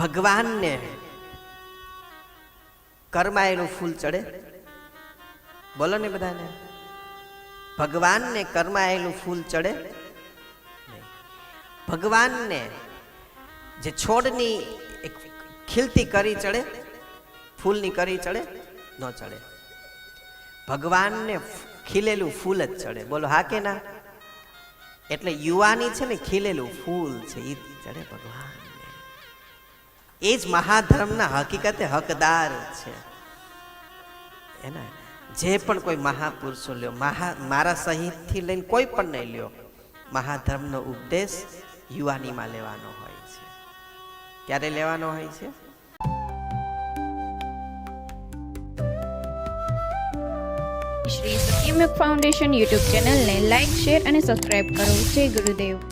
ભગવાનને કરમાયેલું ફૂલ ચડે? બોલો ને બધાને. ભગવાનને કરમાયેલું ફૂલ ચડે? ભગવાનને જે છોડની એક ખીલતી કરી ચડે, ફૂલની કરી ચડે, ન ચડે. ભગવાનને ખીલેલું ફૂલ જ ચડે. બોલો, હા કે ના? એટલે યુવાની છે ને ખીલેલું ફૂલ છે એ ચડે ભગવાનને. એ જ મહાધર્મના હકીકતે હકદાર છે. એના જે પણ કોઈ મહાપુરુષો લ્યો, મહા, મારા સહિતથી લઈને કોઈ પણ નહીં લ્યો, મહાધર્મનો ઉપદેશ યુવાનીમાં લેવાનો હોય છે. ક્યારે લેવાનો હોય છે? શ્રી સત્યમયુગ ફાઉન્ડેશન યુટ્યુબ ચેનલને લાઇક શેર અને સબસ્ક્રાઇબ કરો. જય ગુરુદેવ.